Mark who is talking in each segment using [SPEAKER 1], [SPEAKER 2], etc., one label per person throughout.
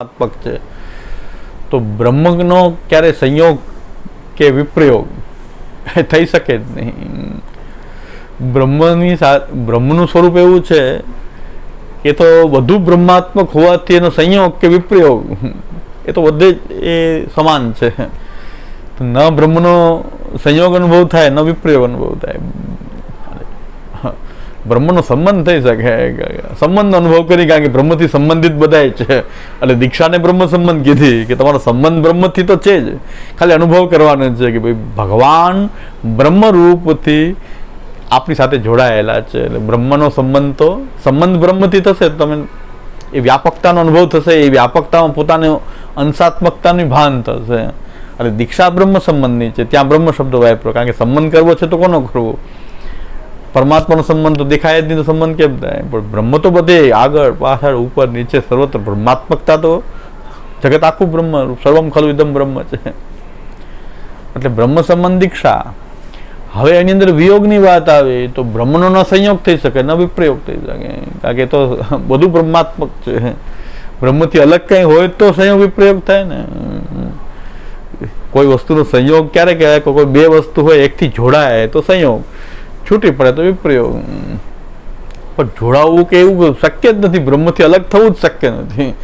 [SPEAKER 1] આત્મક છે. તો બ્રહ્મનો ક્યારે સંયોગ કે વિપ્રયોગ થઈ શકે જ નહીં. બ્રહ્મની બ્રહ્મનું સ્વરૂપ એવું છે કે તો વધુ બ્રહ્માત્મક હોવાથી એનો સંયોગ કે વિપ્રયોગ એ તો બધે એ સમાન છે. ન બ્રહ્મનો સંયોગ અનુભવ થાય, ન વિપ્રયોગ અનુભવ થાય. બ્રહ્મનો સંબંધ થઈ શકે. સંબંધ અનુભવ કરી કારણ કે બ્રહ્મથી સંબંધિત બધાય છે. એટલે દીક્ષાને બ્રહ્મ સંબંધ કીધી કે તમારો સંબંધ બ્રહ્મથી તો છે જ. ખાલી અનુભવ કરવાનો છે કે ભાઈ ભગવાન બ્રહ્મરૂપથી આપણી સાથે જોડાયેલા છે. એટલે બ્રહ્મનો સંબંધ તો સંબંધ બ્રહ્મથી થશે તમે એ વ્યાપકતાનો અનુભવ થશે, એ વ્યાપકતામાં પોતાને અંશાત્મકતાનું ભાન થશે. એટલે દીક્ષા બ્રહ્મ સંબંધની છે. ત્યાં બ્રહ્મ શબ્દ વાપરો. કારણ કે સંબંધ કરવો છે તો કોનો કરવો? પરમાત્માનો સંબંધ તો દેખાય જ નહીં તો સંબંધ કેમ થાય? પણ બ્રહ્મ તો બધે આગળ, પાછળ, ઉપર, નીચે, સર્વત્ર. બ્રહ્માત્મકતા તો જગત આખું બ્રહ્મ, સર્વમ ખલું ઇદમ બ્રહ્મ છે. એટલે બ્રહ્મ સંબંધ દીક્ષા હવે એની અંદર વિયોગની વાત આવે તો બ્રહ્મનો ન સંયોગ થઈ શકે, ન વિપ્રયોગ થઈ શકે. કારણ કે તો બધું બ્રહ્માત્મક છે. બ્રહ્મથી અલગ કંઈ હોય તો સંયોગ વિપ્રયોગ થાય ને. કોઈ વસ્તુનો સંયોગ ક્યારે કહેવાય? કોઈ બે વસ્તુ હોય, એકથી જોડાય તો સંયોગ. છૂટી પડે તો વિપ્રયોગ પણ જોડાવવું કે એવું શક્ય જ નથી. બ્રહ્મથી અલગ થવું જ શક્ય નથી.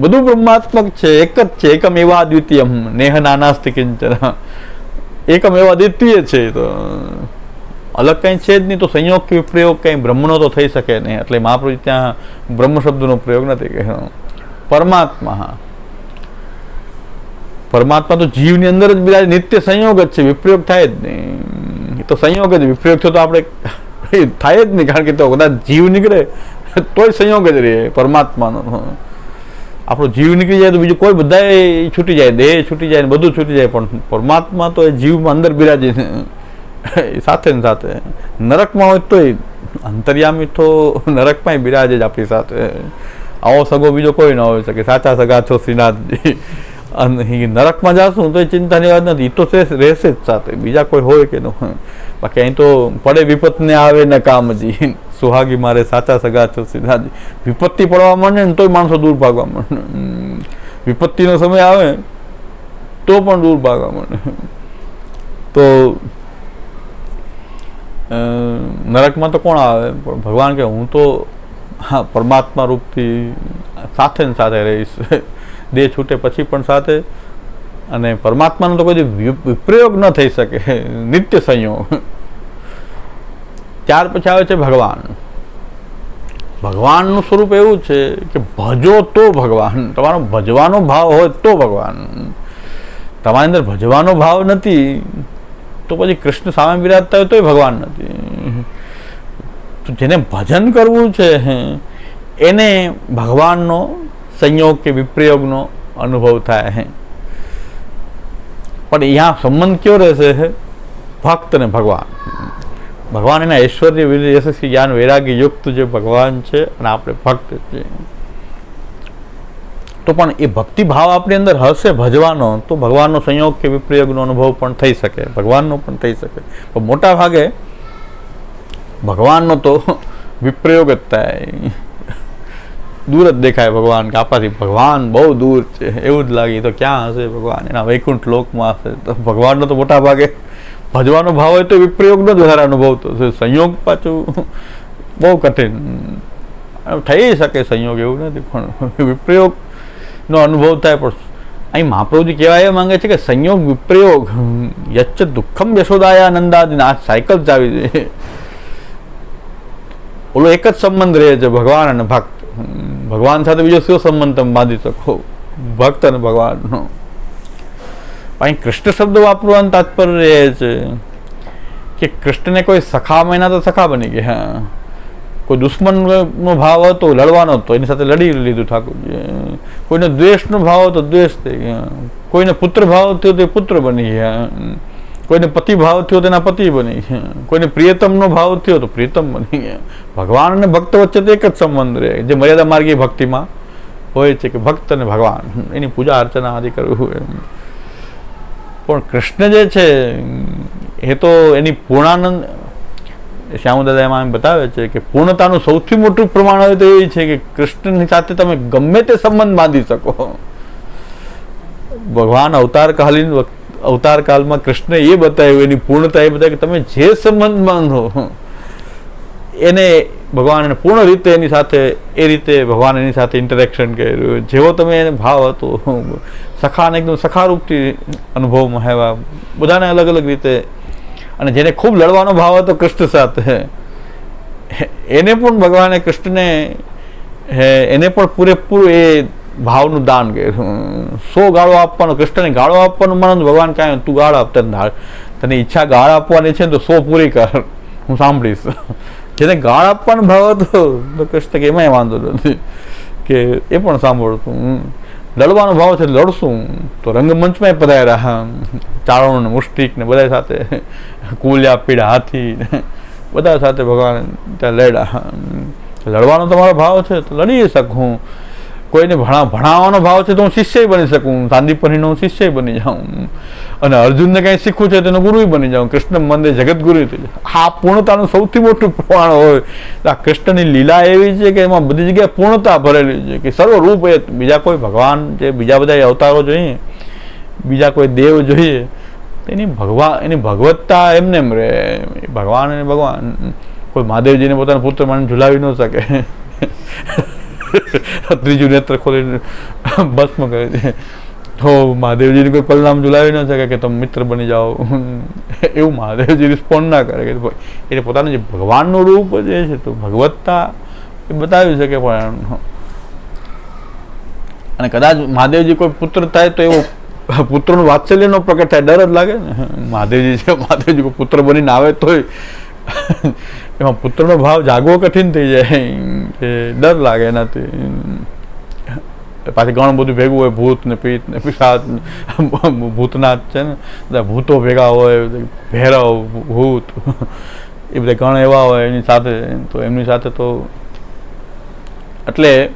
[SPEAKER 1] બધું બ્રહ્માત્મક છે. એક જ છે. એકમ એવા દ્વિતીયમ. નેહ નાનાસ્તિ કિંચન. એકમ એવા દ્વિતીય છે તો. અલગ કંઈ છે જ નહીં. તો સંયોગ કે વિપ્રયોગ કંઈ બ્રહ્મનો તો થઈ શકે નહીં. એટલે મહાપ્રભુ ત્યાં બ્રહ્મ શબ્દનો પ્રયોગ નથી કહેવાનો પરમાત્મા. હા પરમાત્મા તો જીવની અંદર જ બિરાજ, નિત્ય સંયોગ જ છે, વિપ્રયોગ થાય જ નહીં. એ તો સંયોગ જ, વિપ્રયોગ થયો તો આપણે થાય જ નહીં, કારણ કે તો કદાચ જીવ નીકળે, તોય સંયોગ જ રહે પરમાત્માનો. આપણો જીવ નીકળી જાય તો બીજું કોઈ બધા છૂટી જાય, દેહ છૂટી જાય ને બધું છૂટી જાય, પણ પરમાત્મા તો એ જીવમાં અંદર બિરાજે સાથે ને સાથે. નરકમાં હોય તોય અંતર્યામી તો નરકમાં બિરાજે જ આપણી સાથે. આવો સગો બીજો કોઈ ન હોય શકે. સાચા સગા છો શ્રીનાથજી. નરકમાં જાશું તો એ ચિંતાની વાત નથી. તો તે રહેશે જ સાથે. બીજા કોઈ હોય કે ન હોય. બાકી અહીં તો પડે વિપત્તને આવે ને કામજી સુહાગી મારે સાચા સગા છો સીધાજી. વિપત્તિ પડવા માંડે ને તોય માણસો દૂર ભાગવા માંડે. વિપત્તિનો સમય આવે તો પણ દૂર ભાગવા માંડે. તો નરકમાં તો કોણ આવે? પણ ભગવાન કે હું તો, હા, પરમાત્મા રૂપથી સાથે ને સાથે રહીશ. દેહ છૂટે પછી પણ સાથે. અને પરમાત્માનો તો કોઈ વિપ્રયોગ ન થઈ શકે. નિત્ય સંયોગ. ત્યાર પછી આવે છે ભગવાન. ભગવાનનું સ્વરૂપ એવું છે કે ભજો તો ભગવાન. તમારો ભજવાનો ભાવ હોય તો ભગવાન. તમારી અંદર ભજવાનો ભાવ નથી, તો પછી કૃષ્ણ સામે બિરાજતા હોય તોય ભગવાન નથી. તો જેને ભજન કરવું છે, એને ભગવાનનો સંયોગ કે વિપ્રયોગનો અનુભવ થાય છે પણ અહીંયા સંબંધ કયો રહેશે ભક્ત ને ભગવાન. ભગવાન એના ઐશ્વર્ય વિજય યશસ્વી જ્ઞાન વૈરાગ્ય યુક્ત જે ભગવાન છે અને આપણે ભક્ત છે તો પણ એ ભક્તિભાવ આપણી અંદર હશે ભજવાનો, તો ભગવાનનો સંયોગ કે વિપ્રયોગનો અનુભવ પણ થઈ શકે, ભગવાનનો પણ થઈ શકે. પણ મોટા ભાગે ભગવાનનો તો વિપ્રયોગ જ થાય. દૂર જ દેખાય ભગવાન, કે આપણાથી ભગવાન બહુ દૂર છે. એવું જ લાગે, તો ક્યાં હશે ભગવાન? એના વૈકુંઠ લોકમાં હશે. તો ભગવાનનો તો મોટા ભાગે ભજવાનો ભાવ હોય તો વિપ્રયોગનો જ વધારે અનુભવ છે સંયોગ પાછું બહુ કઠિન. થઈ શકે સંયોગ એવું નથી, પણ વિપ્રયોગનો અનુભવ થાય, પણ અહીં મહાપ્રભુજી કહેવા એ માંગે છે કે સંયોગ, વિપ્રયોગ યચ્ચ દુઃખમ યશોદાયા નંદાદિન આ સાયકલ જ આવી છે. ઓલો એક જ સંબંધ રહે છે ભગવાન અને ભક્ત. ભગવાન સાથે બીજો શું સંબંધ તમે બાંધી શકો? ભક્ત અને ભગવાનનો. અહીં કૃષ્ણ શબ્દ વાપરવાનું તાત્પર્ય રહે છે કે કૃષ્ણને કોઈ સખા મહિના તો સખા બની ગયા. કોઈ દુશ્મનનો ભાવ હતો, લડવાનો હતો, એની સાથે લડી લીધું ઠાકોરજી કોઈને દ્વેષનો ભાવ હતો, દ્વેષ થઈ ગયા. કોઈને પુત્ર ભાવ થયો તો એ પુત્ર બની ગયા. કોઈને પતિ ભાવ થયો તેના પતિ બની. કોઈને પ્રિયતમનો ભાવ થયો તો પ્રિયતમ બની. ગયા ભગવાન અને ભક્ત વચ્ચે તો એક જ સંબંધ રહે. જે મર્યાદા માર્ગી ભક્તિમાં હોય છે કે ભક્ત અને ભગવાન. એની પૂજા અર્ચના આદિ કરવું હોય. પણ કૃષ્ણ જે છે, એ તો એની પૂર્ણાનંદ, શ્યામદાદા એમાં એમ બતાવે છે કે પૂર્ણતાનું સૌથી મોટું પ્રમાણ હોય તો એ છે કે કૃષ્ણની સાથે તમે ગમે તે સંબંધ બાંધી શકો. ભગવાન અવતારકાલીન વખ- અવતારકાલમાં કૃષ્ણ એ બતાવ્યું, એની પૂર્ણતા એ બતાવી કે તમે જે સંબંધ માંગો, એને ભગવાન પૂર્ણ રીતે એની સાથે, એ રીતે ભગવાન એની સાથે ઇન્ટરેક્શન કર્યું. જેવો તમે એને ભાવ હતો, સખાને એકદમ સખારૂપથી અનુભવમાં આવ્યા. બધાને અલગ અલગ રીતે. અને જેને ખૂબ લડવાનો ભાવ હતો કૃષ્ણ સાથે, એને પણ ભગવાને કૃષ્ણને એને પણ પૂરેપૂરું એ ભાવનું દાન કે સો ગાળો આપવાનો, કૃષ્ણને ગાળો આપવાનું માનો ભગવાન કાંઈ તું ગાળ આપ, તને તને ઈચ્છા ગાળ આપવાની છે ને તો સો પૂરી કર. હું સાંભળીશ. જેને ગાળ આપવાનો ભાવ હતો, તો કૃષ્ણ કે, એમાંય વાંધો નથી. કે, એ પણ સાંભળતું. લડવાનો ભાવ છે લડશું, તો રંગમંચમાં પધાર્યા ચારણ ને મુષ્ટિક ને બધા સાથે કુલ્યા પીડા હાથી બધા સાથે ભગવાન ત્યાં લડ્યા લડવાનો તમારો ભાવ છે તો લડી શકું. કોઈને ભણા, ભણાવવાનો ભાવ છે તો હું શિષ્ય બની શકું. સાંદીપનીનો હું શિષ્ય બની જાઉં. અને અર્જુનને કંઈ શીખવું છે તેનો ગુરુ બની જાઉં. કૃષ્ણ મંદિર જગત ગુરુ થઈ આ પૂર્ણતાનું સૌથી મોટું પ્રમાણ હોય. આ કૃષ્ણની લીલા એવી છે કે એમાં બધી જગ્યાએ પૂર્ણતા ભરેલી છે કે સર્વરૂપ એ. બીજા કોઈ ભગવાન જે બીજા બધા અવતારો જોઈએ, બીજા કોઈ દેવ જોઈએ એની ભગવાન એની ભગવત્તા એમને એમ રહે. ભગવાન અને ભગવાન. કોઈ મહાદેવજીને પોતાના પુત્ર માને ઝુલાવી ન શકે. ત્રીજું નેત્ર ખોલીને ભસ્મ કરે છે. તો મહાદેવજીને કોઈ પરિણામ જુલાવી ન શકે કે તમે મિત્ર બની જાઓ. એવું મહાદેવજી રિસ્પોન્ડ ના કરે કે એટલે પોતાનું જે ભગવાનનું રૂપ જે છે તો ભગવત્તા એ બતાવી શકે પણ અને કદાચ મહાદેવજી કોઈ પુત્ર થાય તો એવો પુત્રનું વાત્સલ્યનો પ્રકટ થાય, ડર જ લાગે ને. મહાદેવજી છે, મહાદેવજી કોઈ પુત્ર બનીને આવે તોય એમાં પુત્રનો ભાવ જાગવો કઠિન થઈ જાય. કે ડર લાગે એનાથી. પાછી ઘણું બધું ભેગું હોય, ભૂત ને પીત ને પિશાચ ભૂતનાથ છે ને ભૂતો ભેગા હોય ભેરવ, ભૂત, એ બધા ઘણા એવા હોય એની સાથે. તો એમની સાથે તો એટલે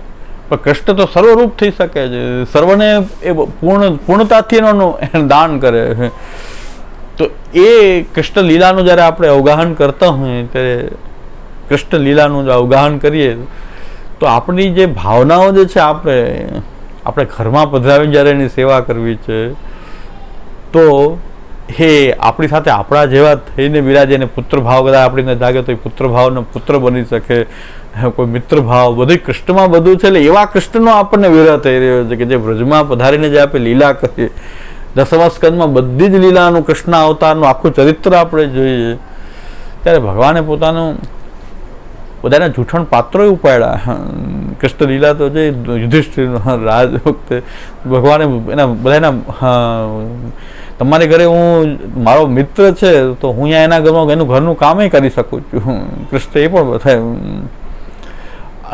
[SPEAKER 1] પણ કૃષ્ણ તો સર્વરૂપ થઈ શકે છે. સર્વને એ પૂર્ણ, પૂર્ણતાથી એનો દાન કરે. છે તો એ કૃષ્ણ લીલાનું જ્યારે આપણે અવગાહન કરતા હોઈએ, ત્યારે કૃષ્ણ લીલાનું જો અવગાહન કરીએ, તો આપણી જે ભાવનાઓ જે છે આપણે આપણે ઘરમાં પધરાવીને જ્યારે એની સેવા કરવી છે, તો હે, આપણી સાથે આપણા જેવા થઈને બિરાજે એને પુત્ર ભાવ કદાચ આપણીને જાગે તો એ પુત્ર ભાવનો પુત્ર બની શકે. કોઈ મિત્ર ભાવ બધું કૃષ્ણમાં બધું છે, એટલે એવા કૃષ્ણનો આપણને વિરહ થઈ રહ્યો છે કે જે વ્રજમાં પધારીને જે આપણે લીલા કરીએ. દસમા સ્કંદમાં બધી જ લીલાનું કૃષ્ણ અવતારનું આખું ચરિત્ર આપણે જોઈએ. ત્યારે ભગવાને પોતાનું બધાના જૂઠણ પાત્રો ઉપાડ્યા. કૃષ્ણ લીલા તો જે યુધિષ્ઠિર રાજ વખતે ભગવાને એના બધાના તમારે ઘરે હું, મારો મિત્ર છે, તો હું અહીંયા એના ઘરમાં એનું ઘરનું કામે કરી શકું છું. કૃષ્ણ એ પણ બધા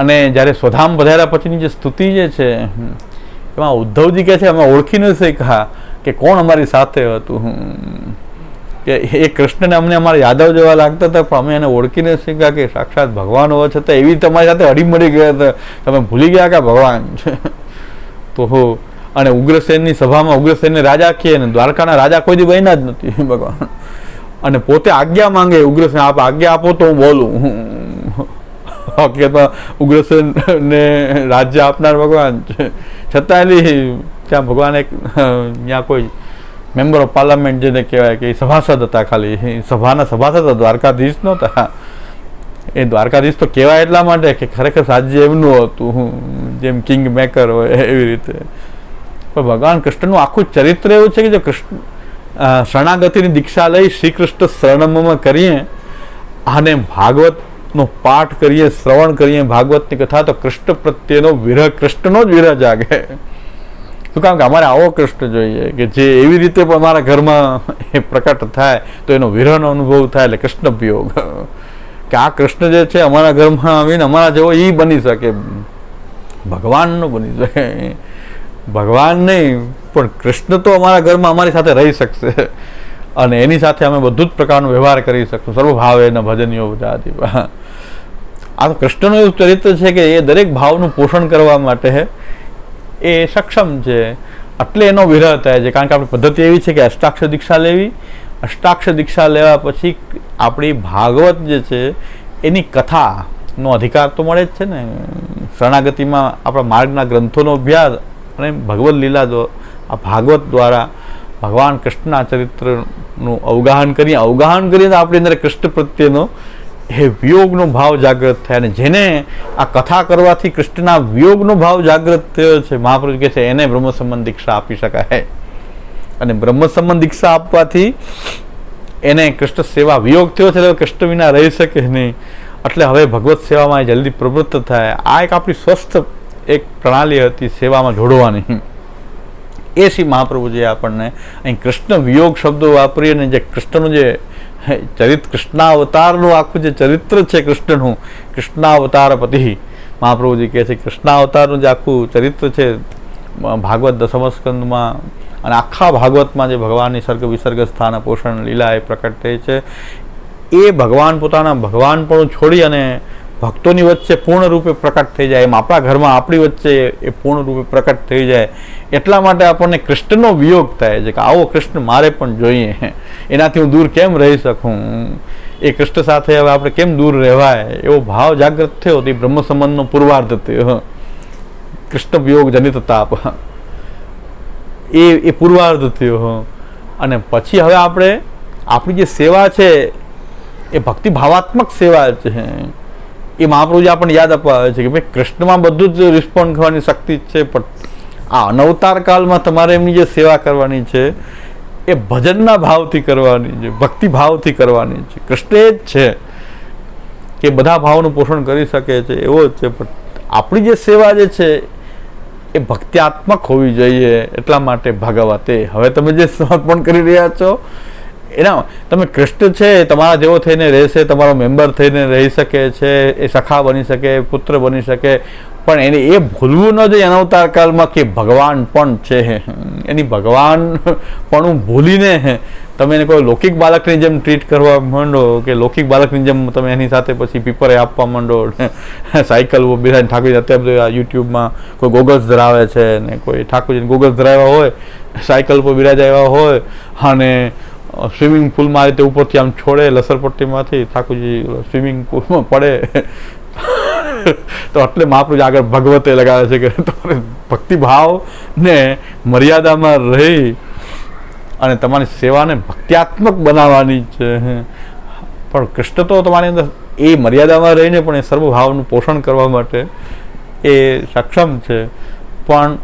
[SPEAKER 1] અને જ્યારે સ્વધામ વધાર્યા પછીની જે સ્તુતિ જે છે એમાં ઉદ્ધવજી કહે છે, અમે ઓળખી ન શીખ્યા. કે કોણ અમારી સાથે હતું? કે એ કૃષ્ણને અમને અમારા યાદવ જેવા લાગતા હતા, પણ અમે એને ઓળખીને શીખ્યા કે સાક્ષાત ભગવાન હોવા છતાં એવી તમારી સાથે હળીમળી ગયા હતા. તમે ભૂલી ગયા કે ભગવાન છે? તો હો, અને ઉગ્રસેનની સભામાં ઉગ્રસેનને રાજા કહે ને, દ્વારકાના રાજા કોઈ દી બન્યા જ નથી ભગવાન. અને પોતે આજ્ઞા માંગે ઉગ્રસેન, આપ આજ્ઞા આપો તો હું બોલું. હકીકતમાં ઉગ્રસેન ને રાજ્ય આપનાર ભગવાન છે. છતાં ત્યાં ભગવાન એક ત્યાં કોઈ મેમ્બર ઓફ પાર્લામેન્ટ જેને કહેવાય કે એ સભાસદ હતા ખાલી. સભાના સભાસદ દ્વારકાધીશ નહોતા. એ દ્વારકાધીશ તો કહેવાય એટલા માટે કે ખરેખર સાજ્ય એમનું હતું. જેમ કિંગ મેકર હોય એવી રીતે. પણ ભગવાન કૃષ્ણનું આખું ચરિત્ર એવું છે કે જો કૃષ્ણ શરણાગતિની દીક્ષા લઈ શ્રી કૃષ્ણ શરણમમાં કરીએ અને ભાગવતનો પાઠ કરીએ, શ્રવણ કરીએ, ભાગવતની કથા, તો કૃષ્ણ પ્રત્યેનો વિરહ, કૃષ્ણનો જ વિરહ જાગે. શું કામ કે અમારે આવો કૃષ્ણ જોઈએ કે જે એવી રીતે પણ અમારા ઘરમાં એ પ્રકટ થાય, તો એનો વિરહનો અનુભવ થાય એટલે કૃષ્ણ વિયોગ કે આ કૃષ્ણ જે છે અમારા ઘરમાં આવીને અમારા જેવો એ બની શકે. ભગવાનનો બની શકે. ભગવાન નહીં, પણ કૃષ્ણ તો અમારા ઘરમાં અમારી સાથે રહી શકશે. અને એની સાથે અમે બધું જ પ્રકારનો વ્યવહાર કરી શકશું. સર્વભાવે એના ભજનીઓ બધા. આ કૃષ્ણનું એવું ચરિત્ર છે કે એ દરેક ભાવનું પોષણ કરવા માટે એ સક્ષમ છે. એટલે એનો વિરહ થાય છે. કારણ કે આપણી પદ્ધતિ એવી છે કે અષ્ટાક્ષર દીક્ષા લેવી. અષ્ટાક્ષર દીક્ષા લેવા પછી આપણી ભાગવત જે છે, એની કથાનો અધિકાર તો મળે જ છે ને. શરણાગતિમાં આપણા માર્ગના ગ્રંથોનો અભ્યાસ અને ભગવદ્ લીલા આ ભાગવત દ્વારા ભગવાન કૃષ્ણના ચરિત્રનું અવગાહન કરી અવગાહન કરીને આપણી અંદર કૃષ્ણ પ્રત્યેનો એ વિયોગનો ભાવ જાગૃત થાય અને જેને આ કથા કરવાથી કૃષ્ણના વિયોગનો ભાવ જાગૃત થયો છે, મહાપ્રભુ કહે છે, એને બ્રહ્મ સંબંધ દીક્ષા આપી શકાય. અને બ્રહ્મ સંબંધ દીક્ષા આપવાથી એને કૃષ્ણ સેવા વિયોગ થયો છે, એટલે કૃષ્ણ વિના રહી શકે નહીં. એટલે હવે ભગવત સેવામાં એ જલ્દી પ્રવૃત્ત થાય. આ એક આપણી સ્વસ્થ એક પ્રણાલી હતી સેવામાં જોડવાની. એ શ્રી મહાપ્રભુજીએ આપણને અહીં કૃષ્ણ વિયોગ શબ્દો વાપરી અને જે કૃષ્ણનું જે ચરિત્ર કૃષ્ણાવતારનું આખું જે ચરિત્ર છે કૃષ્ણનું કૃષ્ણાવતાર પતિ મહાપ્રભુજી કહે છે, કૃષ્ણાવતારનું જે આખું ચરિત્ર છે, ભાગવત દસમ સ્કંદમાં અને આખા ભાગવતમાં જે ભગવાનની સર્ગ વિસર્ગ, સ્થાન, પોષણ, લીલા એ પ્રકટ થઈ છે, એ ભગવાન પોતાના ભગવાન પણ છોડી અને ભક્તોની વચ્ચે પૂર્ણ રૂપે પ્રકટ થઈ જાય, એમ આપણા ઘરમાં આપણી વચ્ચે એ પૂર્ણ રૂપે પ્રકટ થઈ જાય, એટલા માટે આપણને કૃષ્ણનો વિયોગ થાય છે કે આવો કૃષ્ણ મારે પણ જોઈએ. એનાથી હું દૂર કેમ રહી શકું? એ કૃષ્ણ સાથે હવે આપણે કેમ દૂર રહેવાય? એવો ભાવ જાગૃત થયો તે બ્રહ્મ સંબંધનો પૂર્વાર્ધ થયો. કૃષ્ણ વિયોગ જનિત તાપ. એ એ પૂર્વાર્ધ થયો. અને પછી હવે આપણે આપણી જે સેવા છે, એ ભક્તિ ભાવાત્મક સેવા છે. એ મહાપ્રભુજી આપણને યાદ અપાવે છે કે ભાઈ કૃષ્ણમાં બધું જ રિસ્પોન્ડ કરવાની શક્તિ છે, પણ આ અનવતાર કાળમાં તમારે એમની જે સેવા કરવાની છે, એ ભજનના ભાવથી કરવાની છે, ભક્તિ ભાવથી કરવાની છે. કૃષ્ણ એ જ છે કે બધા ભાવનું પોષણ કરી શકે છે, એવો જ છે, પણ આપણી જે સેવા જે છે, એ ભક્ત્યાત્મક હોવી જોઈએ એટલા માટે ભાગવતે. હવે તમે જે સમર્પણ કરી રહ્યા છો એના, તમે કૃષ્ણ છે તમારા જેવો થઈને રહેશે, તમારો મેમ્બર થઈને રહી શકે છે, એ સખા બની શકે, પુત્ર બની શકે. પણ એને એ ભૂલવું ન જોઈએ અનવતાર કાળમાં કે ભગવાન પણ છે. એની ભગવાન પણ ભૂલીને તમે એને કોઈ લૌકિક બાળકની જેમ ટ્રીટ કરવા માંડો કે લૌકિક બાળકની જેમ તમે એની સાથે પછી પીપરે આપવા માંડો. સાયકલ બિરાજ ઠાકોરજી અત્યારે બધું યુટ્યુબમાં કોઈ ગોગલ્સ ધરાવે છે ને કોઈ ઠાકોરજીને ગોગલ્સ ધરાવ્યા હોય, સાયકલ પર બિરાજાવ્યા હોય અને સ્વિમિંગ પુલમાં રીતે ઉપરથી આમ છોડે, લસરપટ્ટીમાંથી ઠાકોરજી સ્વિમિંગ પુલમાં પડે. તો એટલે મહાપ્રભુ આગળ ભગવતે લગાવે છે કે તમારે ભક્તિભાવ ને મર્યાદામાં રહી અને તમારી સેવાને ભક્ત્યાત્મક બનાવવાની છે. પણ કૃષ્ણ તો તમારી અંદર એ મર્યાદામાં રહીને પણ એ સર્વભાવનું પોષણ કરવા માટે એ સક્ષમ છે. પણ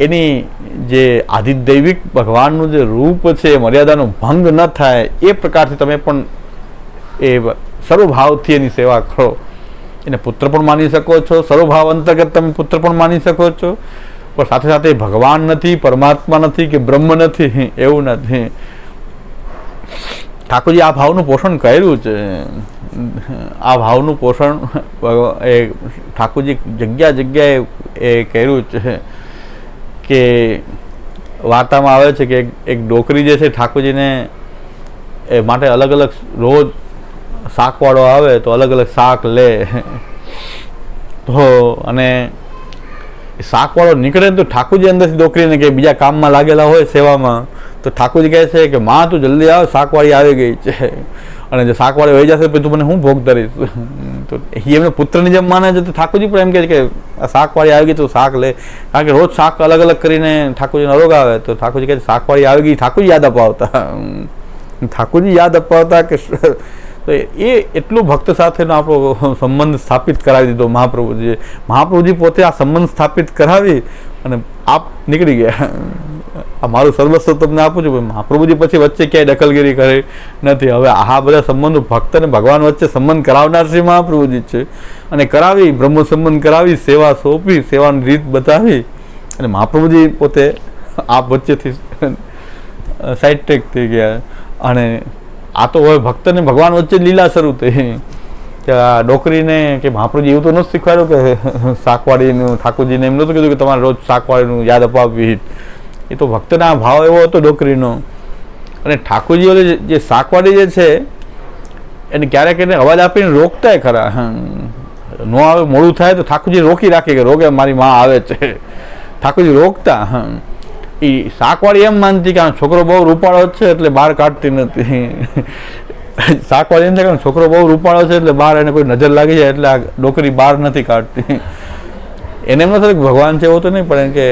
[SPEAKER 1] એની જે આધિદૈવિક ભગવાનનું જે રૂપ છે, મર્યાદાનો ભંગ ન થાય, એ પ્રકારથી તમે પણ એ સર્વભાવથી એની સેવા કરો. એને પુત્ર પણ માની શકો છો, સર્વભાવ અંતર્ગત તમે પુત્ર પણ માની શકો છો. પણ સાથે સાથે ભગવાન નથી, પરમાત્મા નથી કે બ્રહ્મ નથી એવું નથી. ઠાકોરજી, આ ભાવનું પોષણ કર્યું છે. આ ભાવનું પોષણ એ ઠાકોરજી જગ્યા જગ્યાએ એ કર્યું છે. કે વાર્તામાં આવે છે કે એક ડોકરી જે છે ઠાકોરજીને એ માટે અલગ અલગ રોજ શાકવાળો આવે તો અલગ અલગ શાક લે. તો અને શાકવાળો નીકળે તો ઠાકોરજી અંદરથી ડોકરીને કે બીજા કામમાં લાગેલા હોય સેવામાં, તો ઠાકોરજી કહે છે કે, માં, તું જલ્દી આવ, શાકવાળી આવી ગઈ છે. અને જો શાકવાળી વહી જશે પછી તું મને હું ભોગ ધરીશ? તો એ એમને પુત્રની જેમ માને છે તો ઠાકોરજી પણ એમ કહે છે કે આ શાકવાળી આવી ગઈ તો શાક લે. કારણ કે રોજ શાક અલગ અલગ કરીને ઠાકોરજીનો અલગ આવે તો ઠાકોરજી કહે શાકવાળી આવી ગઈ, ઠાકોરજી યાદ અપાવતા. ઠાકોરજી યાદ અપાવતા કે તો એ એટલું ભક્ત સાથેનો આપણો સંબંધ સ્થાપિત કરાવી દીધો મહાપ્રભુજીએ. મહાપ્રભુજી પોતે આ સંબંધ સ્થાપિત કરાવી અને આપ નીકળી ગયા. મારું સર્વસ્વ તમને આપું છું મહાપ્રભુજી પછી વચ્ચે ક્યાંય દખલગીરી કરી નથી. હવે આ બધા સંબંધો ભક્ત અને ભગવાન વચ્ચે સંબંધ કરાવનાર શ્રી મહાપ્રભુજી છે. અને કરાવી, બ્રહ્મ સંબંધ કરાવી, સેવા સોંપી, સેવાની રીત બતાવી. અને મહાપ્રભુજી પોતે આપ વચ્ચેથી સાઈડ ટ્રેક થઈ ગયા. અને આ તો હવે ભક્ત અને ભગવાન વચ્ચે લીલા શરૂ થઈ. કે આ ડોકરીને કે મહાપ્રભુજી એવું તો નથી શીખવાડ્યું કે શાકવાડીનું ઠાકોરજીને એમ નહોતું કીધું કે તમારે રોજ શાકવાડીનું યાદ અપાવવી. એ તો ભક્તના ભાવ એવો હતો ડોકરીનો. અને ઠાકોરજીઓ જે શાકવાડી જે છે, એને ક્યારેક એને અવાજ આપીને રોકતાય ખરા. ન આવે, મોડું થાય તો ઠાકોરજી રોકી રાખે કે રોકે, મારી માં આવે છે. ઠાકોરજી રોકતા હા એ શાકવાળી એમ માનતી કે આ છોકરો બહુ રૂપાળો છે એટલે બહાર કાઢતી નથી. શાકવાળી એમ છે કે છોકરો બહુ રૂપાળો છે એટલે બહાર એને કોઈ નજર લાગી જાય એટલે આ ડોકરી બહાર નથી કાઢતી. એને એમ નથી ભગવાન છે એવો તો નહીં, પણ કે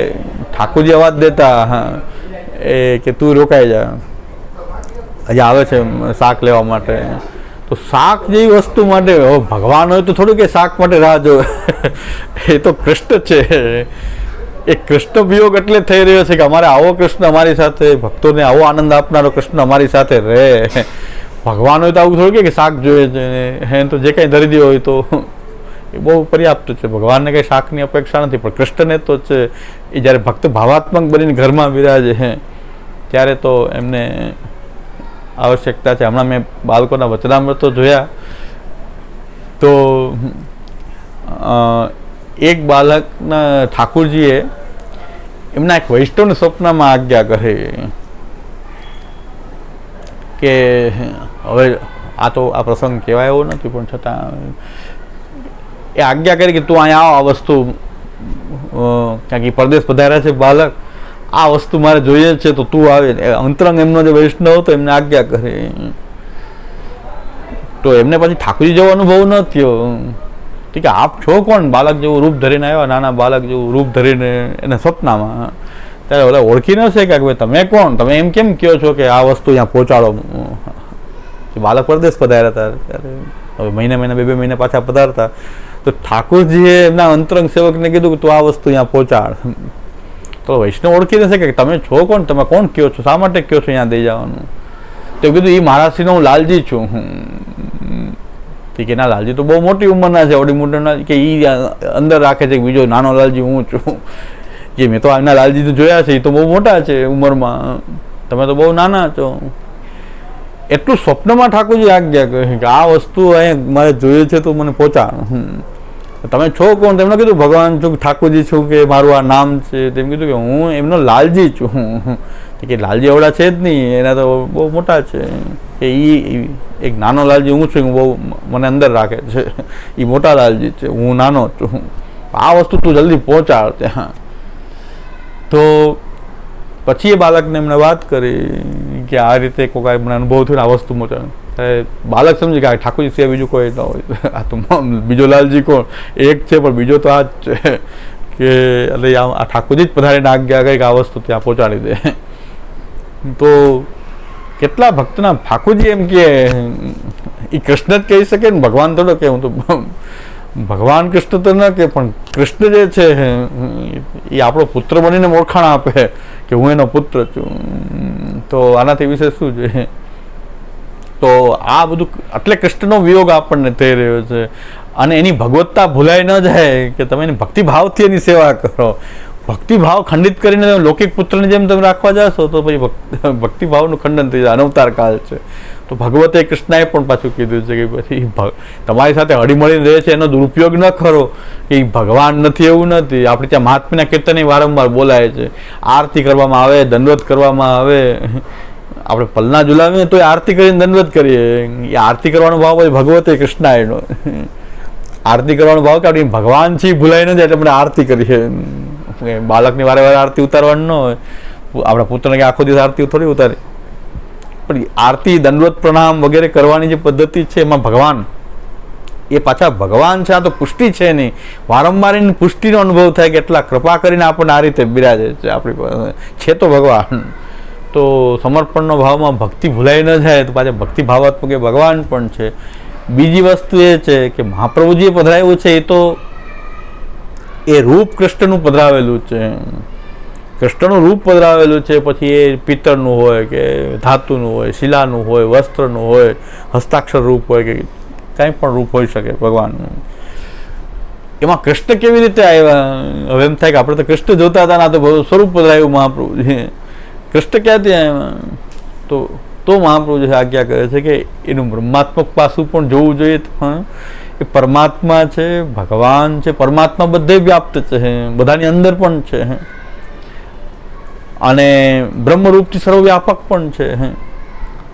[SPEAKER 1] ઠાકોરજી અવાજ દેતા, હા. એ કે તું રોકાઈ જા. હજી આવે છે શાક લેવા માટે. તો શાક જેવી વસ્તુ માટે ભગવાન હોય તો થોડું કે શાક માટે રાહ જો એ તો કૃષ્ણ છે. એ કૃષ્ણ વિયોગ એટલે થઈ રહ્યો છે કે અમારે આવો કૃષ્ણ અમારી સાથે, ભક્તોને આવો આનંદ આપનારો કૃષ્ણ અમારી સાથે રહે. ભગવાન હોય તો આવું થોડું કે શાક જોઈએ છે તો જે કાંઈ ધરી દે હોય તો એ બહુ પર્યાપ્ત છે. ભગવાનને કંઈ શાકની અપેક્ષા નથી, પણ કૃષ્ણને તો છે, એ જ્યારે ભક્ત ભાવાત્મક બનીને ઘરમાં બિરાજે હે, ત્યારે તો એમને આવશ્યકતા છે. હમણાં મેં બાળકોના વચનામૃતો જોયા તો એક બાળકના ઠાકુરજીએ એમના એક વૈષ્ણવને સ્વપ્નમાં આજ્ઞા કરી કે, હવે આ તો આ પ્રસંગ કહેવાય એવો નથી, પણ છતાં એ આજ્ઞા કરી કે તું અહીંયા આવ, આ વસ્તુ કારણ કે પરદેશ પધાર્યા છે બાળક આ વસ્તુ મારે જોઈએ છે, તો તું આવે. અંતરંગ એમનો જે વૈષ્ણવ હતો, એમને આજ્ઞા કરી. તો એમને પછી ઠાકોરજી જેવો અનુભવ ન થયો. કે આપ છો કોણ? બાળક જેવું રૂપ ધરીને આવ્યા, નાના બાળક જેવું રૂપ ધરીને એને સપનામાં. ત્યારે ઓલા ઓળખી ન છે કે ભાઈ તમે કોણ? તમે એમ કેમ કહો છો કે આ વસ્તુ અહીંયા પહોંચાડો? બાલક પરદેશ પધાર્યા હતા ત્યારે. હવે મહિને મહિને, બે બે મહિને પાછા પધારતા. તો ઠાકોરજીએ એમના અંતરંગ સેવકને કીધું કે તું આ વસ્તુ અહીંયા પહોંચાડ. તો વૈષ્ણવ ઓળખી દેશે કે તમે છો કોણ? તમે કોણ કયો છો? શા માટે કયો છો અહીંયા દઈ જવાનું? તો કીધું એ મહારાષ્ટ્રીનો હું લાલજી છું. હું કે, ના, લાલજી તો બહુ મોટી ઉંમરના છે, ઓડી મોટરના કે એ અંદર રાખે છે કે બીજો નાનો લાલજી હું છું. કે, મેં તો આના લાલજી તો જોયા છે એ તો બહુ મોટા છે ઉંમરમાં. તમે તો બહુ નાના છો. એટલું સ્વપ્નમાં ઠાકોરજી આજ્ઞા કે આ વસ્તુ અહીંયા મારે જોઈએ છે તો મને પહોંચાડ. હમ. તમે છો કોણ? તેમણે કીધું, ભગવાન છું ઠાકોરજી છું કે મારું આ નામ છે. તેમ કીધું કે, હું એમનો લાલજી છું. કે લાલજી એવડા છે જ નહીં, એના તો બહુ મોટા છે. કે એ એક નાનો લાલજી હું છું બહુ મને અંદર રાખે છે. એ મોટા લાલજી છે, હું નાનો છું. આ વસ્તુ તું જલ્દી પહોંચાડ ત્યાં. તો પછી એ બાળકને એમણે વાત કરી કે આ રીતે કોઈ મને અનુભવ થયો આ વસ્તુ મોટા. બાળક સમજી કે આ ઠાકોરજી સિવાય બીજું કોઈ ન હોય. આ તો બીજો લાલજી કોણ? એક છે, પણ બીજો તો આ જ છે. કે એટલે આ ઠાકોરજી જ પધારીને આજ્ઞા ગયા કંઈક આ વસ્તુ ત્યાં પહોંચાડી દે. તો કેટલા ભક્તના ઠાકોરજી એમ કે એ કૃષ્ણ જ કહી શકે ને, ભગવાન થોડો કે હું તો ભગવાન કૃષ્ણ તો ન કે પણ કૃષ્ણ જે છે, એ આપણો પુત્ર બનીને ઓળખાણ આપે કે હું એનો પુત્ર છું. તો આનાથી વિશે શું છે? તો આ બધું એટલે કૃષ્ણનો વિયોગ આપણને થઈ રહ્યો છે. અને એની ભગવત્તા ભૂલાઈ ન જાય કે તમે એની ભક્તિભાવથી એની સેવા કરો. ભક્તિભાવ ખંડિત કરીને લૌકિક પુત્રની જેમ તમે રાખવા જશો, તો પછી ભક્ત- ભક્તિભાવનું ખંડન થઈ જાય. અનવતાર કાળ છે. તો ભગવતે કૃષ્ણએ પણ પાછું કીધું છે કે પછી તમારી સાથે હળીમળીને રહે છે, એનો દુરુપયોગ ન કરો. કે ભગવાન નથી એવું નથી. આપણે ત્યાં મહાત્માના કીર્તન વારંવાર બોલાય છે. આરતી કરવામાં આવે, દંડવત કરવામાં આવે. આપણે પલના ઝુલાવીએ તો આરતી કરીને દંડવત કરીએ. એ આરતી કરવાનો ભાવ પછી ભગવતે કૃષ્ણાયનો આરતી કરવાનો ભાવ કે આપણે ભગવાન છે ભૂલાઈ ન એટલે આપણે આરતી કરીએ. બાળકની વારે વારે આરતી ઉતારવાની ન હોય. આપણા પુત્રને આખો દિવસ આરતી થોડી ઉતારે. પણ આરતી, દંડવત પ્રણામ વગેરે કરવાની જે પદ્ધતિ છે એમાં ભગવાન, એ પાછા ભગવાન છે, આ તો પુષ્ટિ છે નહીં. વારંવાર એની પુષ્ટિનો અનુભવ થાય કે એટલા કૃપા કરીને આપણને આ રીતે બિરાજે છે આપણી છે તો ભગવાન. તો સમર્પણનો ભાવમાં ભક્તિ ભૂલાઈ ન જાય, તો પાછા ભક્તિ ભાવાત્મક એ ભગવાન પણ છે. બીજી વસ્તુ એ છે કે મહાપ્રભુજીએ પધરાવ્યું છે, એ તો એ રૂપ કૃષ્ણનું પધરાવેલું છે. કૃષ્ણનું રૂપ પધરાવેલું છે, પછી એ પિત્તળનું હોય કે ધાતુનું હોય, શિલાનું હોય, વસ્ત્રનું હોય, હસ્તાક્ષર રૂપ હોય કે કાંઈ પણ રૂપ હોઈ શકે ભગવાનનું એમાં કૃષ્ણ કેવી રીતે આવ્યા? હવે એમ થાય કે આપણે તો કૃષ્ણ જોતા હતા ના તો સ્વરૂપ પધરાયું મહાપ્રભુ કૃષ્ણ ક્યાંથી આવ્યા? તો તો મહાપ્રભુજી આજ્ઞા કરે છે કે એનું બ્રહ્માત્મક પાસું પણ જોવું જોઈએ. એ પરમાત્મા છે, ભગવાન છે, પરમાત્મા બધે વ્યાપ્ત છે, બધાની અંદર પણ છે. અને બ્રહ્મરૂપથી સર્વવ્યાપક પણ છે.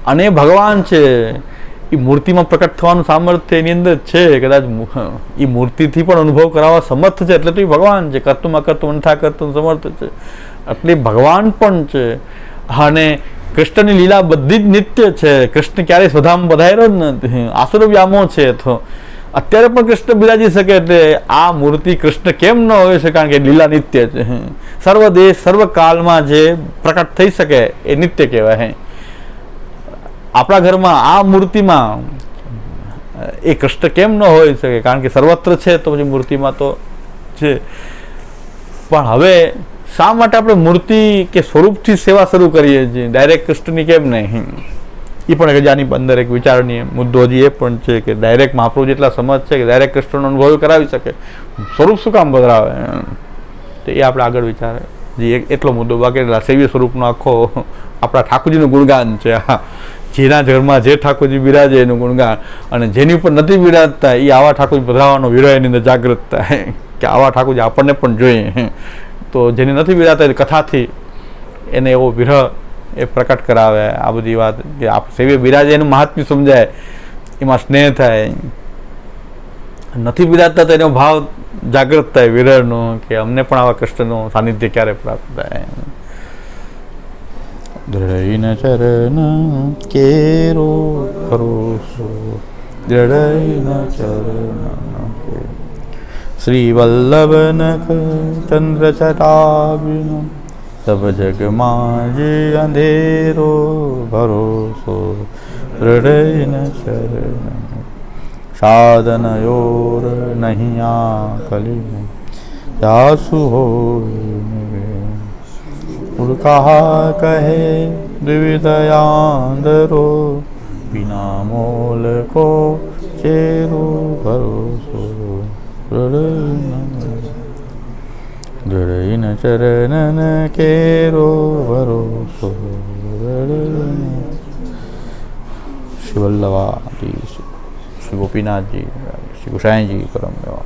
[SPEAKER 1] અને ભગવાન છે. એ મૂર્તિમાં પ્રકટ થવાનું સામર્થ્ય એની અંદર છે. કદાચ એ મૂર્તિથી પણ અનુભવ કરાવવા સમર્થ છે, એટલે તો એ ભગવાન છે. કરતું અકર્તું અનથા કરતું, સમર્થ છે. એટલે ભગવાન પણ છે. અને કૃષ્ણની લીલા બધી જ નિત્ય છે. કૃષ્ણ ક્યારેય સ્વધામ બધાયેલો જ નથી. આસુર વ્યામો છે. તો અત્યારે પણ કૃષ્ણ બિરાજી શકે એટલે આ મૂર્તિ કૃષ્ણ કેમ ન હોય છે કારણ કે લીલા નિત્ય છે સર્વ દેશ, સર્વ કાળમાં જે પ્રકટ થઈ શકે એ નિત્ય કહેવાય. હે. આપણા ઘરમાં આ મૂર્તિમાં એ કૃષ્ણ કેમ ન હોઈ શકે? કારણ કે સર્વત્ર છે તો પછી મૂર્તિમાં તો છે. પણ હવે શા માટે આપણે મૂર્તિ કે સ્વરૂપથી સેવા શરૂ કરીએ છીએ? ડાયરેક્ટ કૃષ્ણની કેમ નહીં? એ પણ એક હજારની અંદર એક વિચારણીય મુદ્દો હજી એ પણ છે કે ડાયરેક્ટ મહાપ્રભુ જેટલા સમજ છે કે ડાયરેક્ટ કૃષ્ણનો અનુભવ કરાવી શકે. સ્વરૂપ શું કામ બદલાવે? તો એ આપણે આગળ વિચારે. જે એક એટલો મુદ્દો બાકી સેવ્ય સ્વરૂપનો આખો આપણા ઠાકોરજીનું ગુણગાન છે. હા. જેના ઘરમાં જે ઠાકોરજી બિરાજે એનું ગુણગાન. અને જેની ઉપર નથી બિરાજતા એ આવા ઠાકોરજી પધરાવાનો વિરહ એની અંદર જાગૃત થાય. કે આવા ઠાકોરજી આપણને પણ જોઈએ. તો જેની નથી બિરાજતા એ કથાથી એને એવો વિરહ એ પ્રકટ કરાવે. આ બધી વાત કે આપ સેવ્ય બિરાજે એનું મહાત્મ્ય સમજાય. એમાં સ્નેહ થાય. નથી બિરાજતા તો એનો ભાવ જાગૃત થાય વિરળનો કે અમને પણ આવા કૃષ્ણનું સાનિધ્ય ક્યારે પ્રાપ્ત થાય. દ્રઢઈન ચરણ કેરો ભરોસો દ્રઢઈન ચરણ શ્રી વલ્લભ નખ ચંદ્ર ચટાબિન તબ જગમાં જે અંધેરો ભરોસો દ્રઢૈન ચરણ સાધન યોર નહીં આ કલી જાસુ હોય કહા કહે દ્વિવિધયાંદરો વિના મોલ કો ચેરો ભરોસો દૃઢઈન ચરણન કેરો ભરોસો શ્રી વલ્લભાજી શ્રી ગોપીનાથજી શ્રી ગુસાઈજી પરમ દેવા